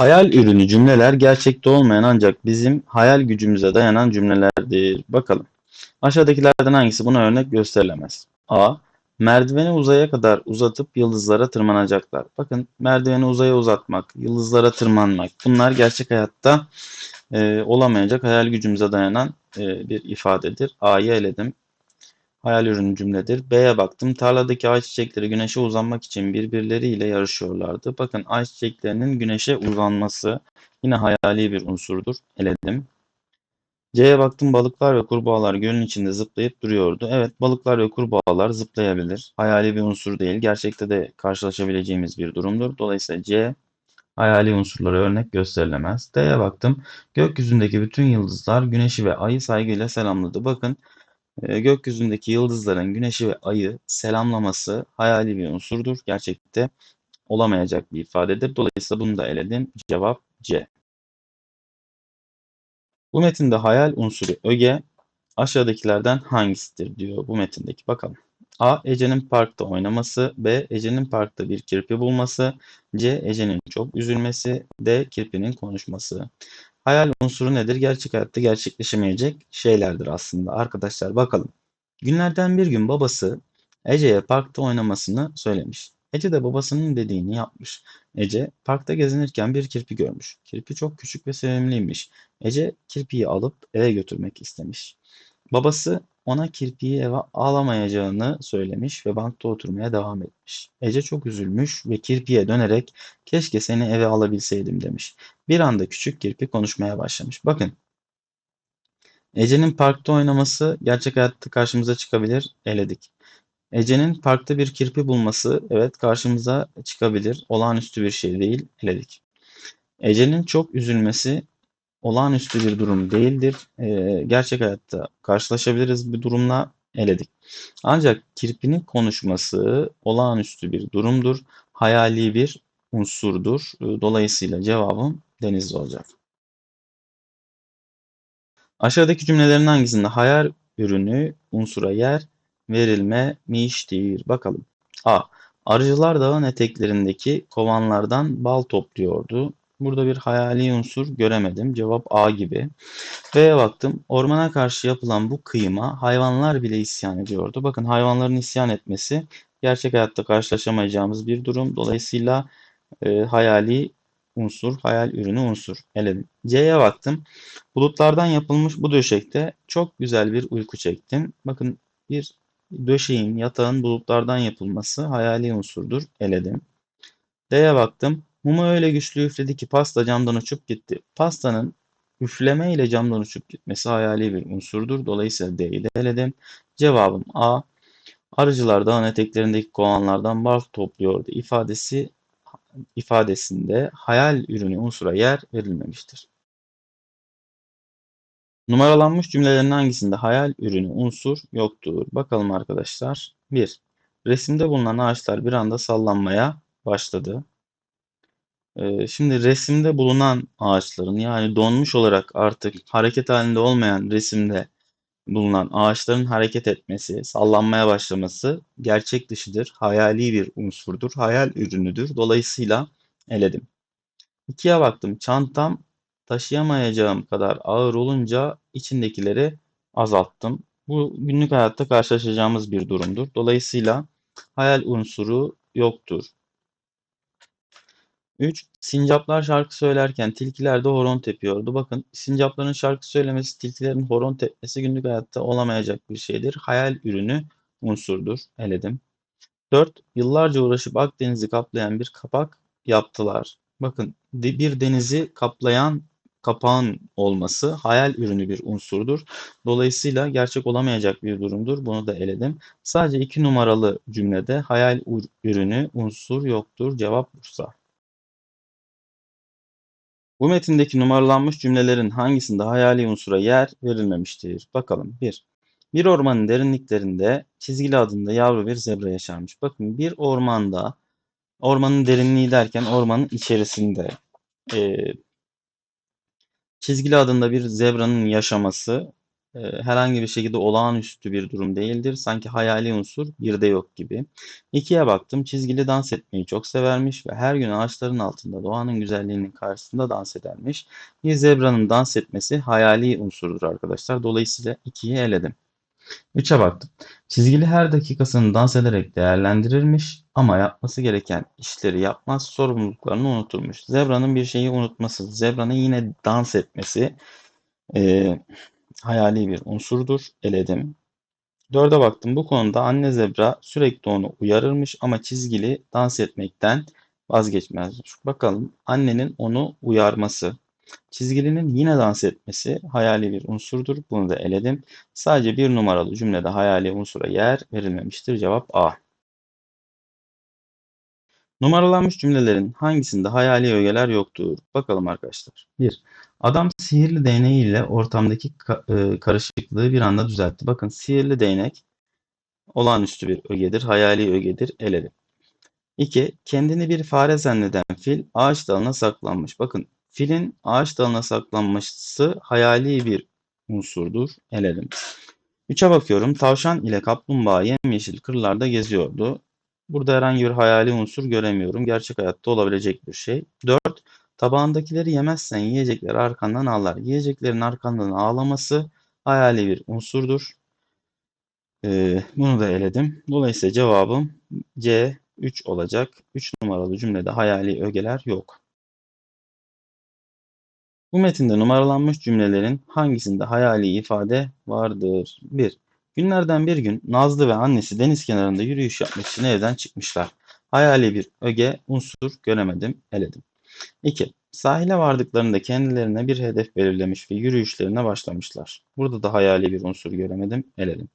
Hayal ürünü cümleler gerçekte olmayan ancak bizim hayal gücümüze dayanan cümlelerdir. Bakalım. Aşağıdakilerden hangisi buna örnek gösterilemez? A. Merdiveni uzaya kadar uzatıp yıldızlara tırmanacaklar. Bakın merdiveni uzaya uzatmak, yıldızlara tırmanmak bunlar gerçek hayatta e, olamayacak hayal gücümüze dayanan e, bir ifadedir. A'yı eledim. Hayal ürünü cümledir. B'ye baktım. Tarladaki ayçiçekleri güneşe uzanmak için birbirleriyle yarışıyorlardı. Bakın ayçiçeklerinin güneşe uzanması yine hayali bir unsurdur. Eledim. C'ye baktım. Balıklar ve kurbağalar gölün içinde zıplayıp duruyordu. Evet balıklar ve kurbağalar zıplayabilir. Hayali bir unsur değil. Gerçekte de karşılaşabileceğimiz bir durumdur. Dolayısıyla C hayali unsurlara örnek gösterilemez. D'ye baktım. Gökyüzündeki bütün yıldızlar güneşi ve ayı saygıyla selamladı. Bakın gökyüzündeki yıldızların güneşi ve ayı selamlaması hayali bir unsurdur. Gerçekte olamayacak bir ifadedir. Dolayısıyla bunu da eledim. Cevap C. Bu metinde hayal unsuru öge aşağıdakilerden hangisidir diyor bu metindeki. Bakalım. A. Ece'nin parkta oynaması. B. Ece'nin parkta bir kirpi bulması. C. Ece'nin çok üzülmesi. D. Kirpinin konuşması. Hayal unsuru nedir? Gerçek hayatta gerçekleşemeyecek şeylerdir aslında. Arkadaşlar bakalım. Günlerden bir gün babası Ece'ye parkta oynamasını söylemiş. Ece de babasının dediğini yapmış. Ece parkta gezinirken bir kirpi görmüş. Kirpi çok küçük ve sevimliymiş. Ece kirpiyi alıp eve götürmek istemiş. Babası ona kirpiyi eve alamayacağını söylemiş ve bankta oturmaya devam etmiş. Ece çok üzülmüş ve kirpiye dönerek keşke seni eve alabilseydim demiş. Bir anda küçük kirpi konuşmaya başlamış. Bakın Ece'nin parkta oynaması gerçek hayatta karşımıza çıkabilir. Eledik. Ece'nin parkta bir kirpi bulması evet karşımıza çıkabilir. Olağanüstü bir şey değil. Eledik. Ece'nin çok üzülmesi olağanüstü bir durum değildir. Ee, gerçek hayatta karşılaşabiliriz bir durumla eledik. Ancak kirpinin konuşması olağanüstü bir durumdur. Hayali bir unsurdur. Dolayısıyla cevabım denizli olacak. Aşağıdaki cümlelerin hangisinde hayal ürünü unsura yer verilmemiştir? Bakalım. A. Arıcılar dağın eteklerindeki kovanlardan bal topluyordu. Burada bir hayali unsur göremedim. Cevap A gibi. B'ye baktım. Ormana karşı yapılan bu kıyıma hayvanlar bile isyan ediyordu. Bakın hayvanların isyan etmesi gerçek hayatta karşılaşamayacağımız bir durum. Dolayısıyla e, hayali unsur, hayal ürünü unsur. Eledim. C'ye baktım. Bulutlardan yapılmış bu döşekte çok güzel bir uyku çektim. Bakın bir döşeğin, yatağın bulutlardan yapılması hayali unsurdur. Eledim. D'ye baktım. Mumu öyle güçlü üfledi ki pasta camdan uçup gitti. Pastanın üfleme ile camdan uçup gitmesi hayali bir unsurdur. Dolayısıyla D'yi de eledim. Cevabım A. Arıcılar dağın eteklerindeki kovanlardan bal topluyordu ifadesi ifadesinde hayal ürünü unsura yer verilmemiştir. Numaralanmış cümlelerin hangisinde hayal ürünü unsur yoktur? Bakalım arkadaşlar. 1. Resimde bulunan ağaçlar bir anda sallanmaya başladı. Şimdi resimde bulunan ağaçların yani donmuş olarak artık hareket halinde olmayan resimde bulunan ağaçların hareket etmesi, sallanmaya başlaması gerçek dışıdır, hayali bir unsurdur, hayal ürünüdür. Dolayısıyla eledim. İkiye baktım. Çantam taşıyamayacağım kadar ağır olunca içindekileri azalttım. Bu günlük hayatta karşılaşacağımız bir durumdur. Dolayısıyla hayal unsuru yoktur. 3. Sincaplar şarkı söylerken tilkiler de horon tepiyordu. Bakın sincapların şarkı söylemesi, tilkilerin horon tepmesi günlük hayatta olamayacak bir şeydir. Hayal ürünü unsurdur. Eledim. 4. Yıllarca uğraşıp Akdeniz'i kaplayan bir kapak yaptılar. Bakın bir denizi kaplayan kapağın olması hayal ürünü bir unsurdur. Dolayısıyla gerçek olamayacak bir durumdur. Bunu da eledim. Sadece iki numaralı cümlede hayal ürünü unsur yoktur. Cevap Bursa. Bu metindeki numaralanmış cümlelerin hangisinde hayali unsura yer verilmemiştir? Bakalım. 1. Bir ormanın derinliklerinde çizgili adında yavru bir zebra yaşarmış. Bakın bir ormanda ormanın derinliği derken ormanın içerisinde e, çizgili adında bir zebranın yaşaması herhangi bir şekilde olağanüstü bir durum değildir. Sanki hayali unsur bir de yok gibi. İkiye baktım. Çizgili dans etmeyi çok severmiş ve her gün ağaçların altında doğanın güzelliğinin karşısında dans edermiş. Bir zebranın dans etmesi hayali unsurdur arkadaşlar. Dolayısıyla ikiyi eledim. Üçe baktım. Çizgili her dakikasını dans ederek değerlendirirmiş ama yapması gereken işleri yapmaz, sorumluluklarını unuturmuş. Zebra'nın bir şeyi unutması, zebranın yine dans etmesi e, hayali bir unsurdur. Eledim. Dörde baktım. Bu konuda anne zebra sürekli onu uyarırmış ama çizgili dans etmekten vazgeçmezmiş. Bakalım annenin onu uyarması. Çizgilinin yine dans etmesi hayali bir unsurdur. Bunu da eledim. Sadece bir numaralı cümlede hayali unsura yer verilmemiştir. Cevap A. Numaralanmış cümlelerin hangisinde hayali ögeler yoktur? Bakalım arkadaşlar. 1. Adam sihirli değneğiyle ortamdaki e, karışıklığı bir anda düzeltti. Bakın sihirli değnek olağanüstü bir ögedir, hayali ögedir, eledim. 2. Kendini bir fare zanneden fil ağaç dalına saklanmış. Bakın filin ağaç dalına saklanması hayali bir unsurdur, eledim. 3'e bakıyorum. Tavşan ile kaplumbağa yemyeşil kırlarda geziyordu. Burada herhangi bir hayali unsur göremiyorum. Gerçek hayatta olabilecek bir şey. 4. Tabağındakileri yemezsen yiyecekler arkandan ağlar. Yiyeceklerin arkandan ağlaması hayali bir unsurdur. Ee, bunu da eledim. Dolayısıyla cevabım C 3 olacak. 3 numaralı cümlede hayali ögeler yok. Bu metinde numaralanmış cümlelerin hangisinde hayali ifade vardır? 1. Günlerden bir gün Nazlı ve annesi deniz kenarında yürüyüş yapmak için evden çıkmışlar. Hayali bir öge, unsur göremedim, eledim. 2. Sahile vardıklarında kendilerine bir hedef belirlemiş ve yürüyüşlerine başlamışlar. Burada da hayali bir unsur göremedim, eledim.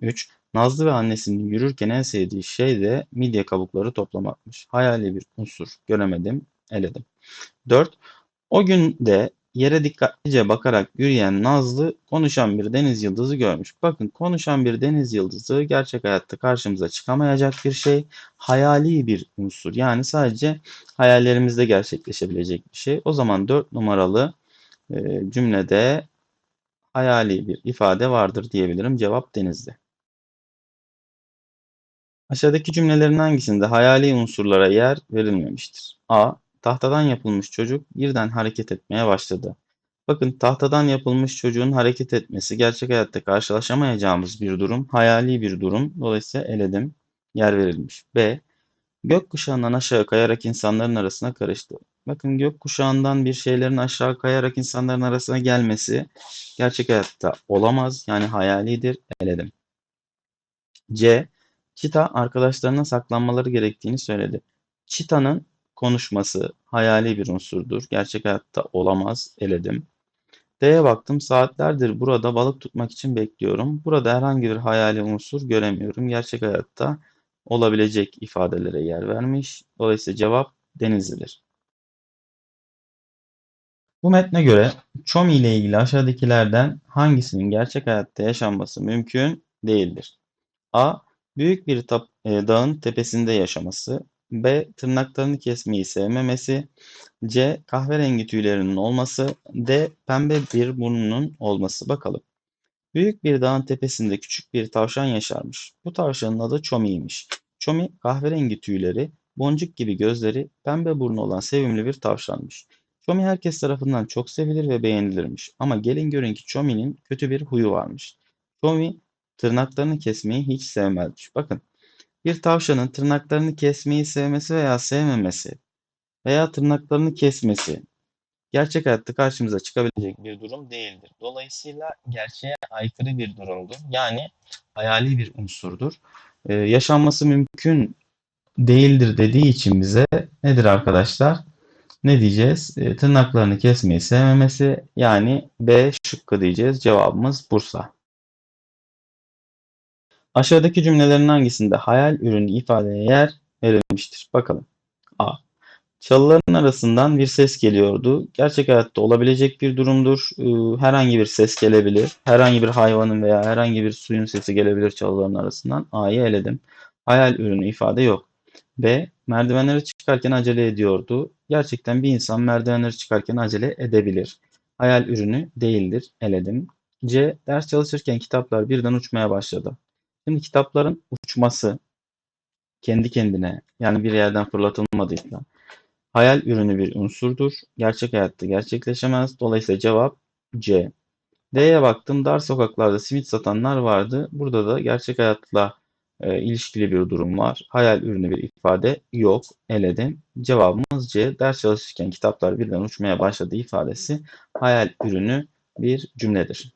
3. Nazlı ve annesinin yürürken en sevdiği şey de midye kabukları toplamakmış. Hayali bir unsur göremedim, eledim. 4. O gün de Yere dikkatlice bakarak yürüyen Nazlı konuşan bir deniz yıldızı görmüş. Bakın konuşan bir deniz yıldızı gerçek hayatta karşımıza çıkamayacak bir şey. Hayali bir unsur. Yani sadece hayallerimizde gerçekleşebilecek bir şey. O zaman 4 numaralı e, cümlede hayali bir ifade vardır diyebilirim. Cevap denizli. Aşağıdaki cümlelerin hangisinde hayali unsurlara yer verilmemiştir? A. Tahtadan yapılmış çocuk birden hareket etmeye başladı. Bakın tahtadan yapılmış çocuğun hareket etmesi gerçek hayatta karşılaşamayacağımız bir durum, hayali bir durum. Dolayısıyla eledim, yer verilmiş. B. Gökkuşağından aşağı kayarak insanların arasına karıştı. Bakın gökkuşağından bir şeylerin aşağı kayarak insanların arasına gelmesi gerçek hayatta olamaz. Yani hayalidir, eledim. C. Çita arkadaşlarına saklanmaları gerektiğini söyledi. Çita'nın konuşması hayali bir unsurdur. Gerçek hayatta olamaz. Eledim. D'ye baktım. Saatlerdir burada balık tutmak için bekliyorum. Burada herhangi bir hayali unsur göremiyorum. Gerçek hayatta olabilecek ifadelere yer vermiş. Dolayısıyla cevap Denizli'dir. Bu metne göre Çomi ile ilgili aşağıdakilerden hangisinin gerçek hayatta yaşanması mümkün değildir? A. Büyük bir e, dağın tepesinde yaşaması. B. Tırnaklarını kesmeyi sevmemesi. C. Kahverengi tüylerinin olması. D. Pembe bir burnunun olması. Bakalım. Büyük bir dağın tepesinde küçük bir tavşan yaşarmış. Bu tavşanın adı Çomi'ymiş. Çomi kahverengi tüyleri, boncuk gibi gözleri, pembe burnu olan sevimli bir tavşanmış. Çomi herkes tarafından çok sevilir ve beğenilirmiş. Ama gelin görün ki Çomi'nin kötü bir huyu varmış. Çomi tırnaklarını kesmeyi hiç sevmezmiş. Bakın bir tavşanın tırnaklarını kesmeyi sevmesi veya sevmemesi veya tırnaklarını kesmesi gerçek hayatta karşımıza çıkabilecek bir durum değildir. Dolayısıyla gerçeğe aykırı bir durumdur. Yani hayali bir unsurdur. Ee, yaşanması mümkün değildir dediği için bize nedir arkadaşlar? Ne diyeceğiz? Ee, tırnaklarını kesmeyi sevmemesi yani B şıkkı diyeceğiz. Cevabımız Bursa. Aşağıdaki cümlelerin hangisinde hayal ürünü ifadeye yer verilmiştir? Bakalım. A. Çalıların arasından bir ses geliyordu. Gerçek hayatta olabilecek bir durumdur. Ee, herhangi bir ses gelebilir. Herhangi bir hayvanın veya herhangi bir suyun sesi gelebilir çalıların arasından. A'yı eledim. Hayal ürünü ifade yok. B. Merdivenleri çıkarken acele ediyordu. Gerçekten bir insan merdivenleri çıkarken acele edebilir. Hayal ürünü değildir. Eledim. C. Ders çalışırken kitaplar birden uçmaya başladı. Şimdi kitapların uçması kendi kendine yani bir yerden fırlatılmadıysa hayal ürünü bir unsurdur. Gerçek hayatta gerçekleşemez. Dolayısıyla cevap C. D'ye baktım. Dar sokaklarda simit satanlar vardı. Burada da gerçek hayatla e, ilişkili bir durum var. Hayal ürünü bir ifade yok. Eledim. Cevabımız C. Ders çalışırken kitaplar birden uçmaya başladı ifadesi hayal ürünü bir cümledir.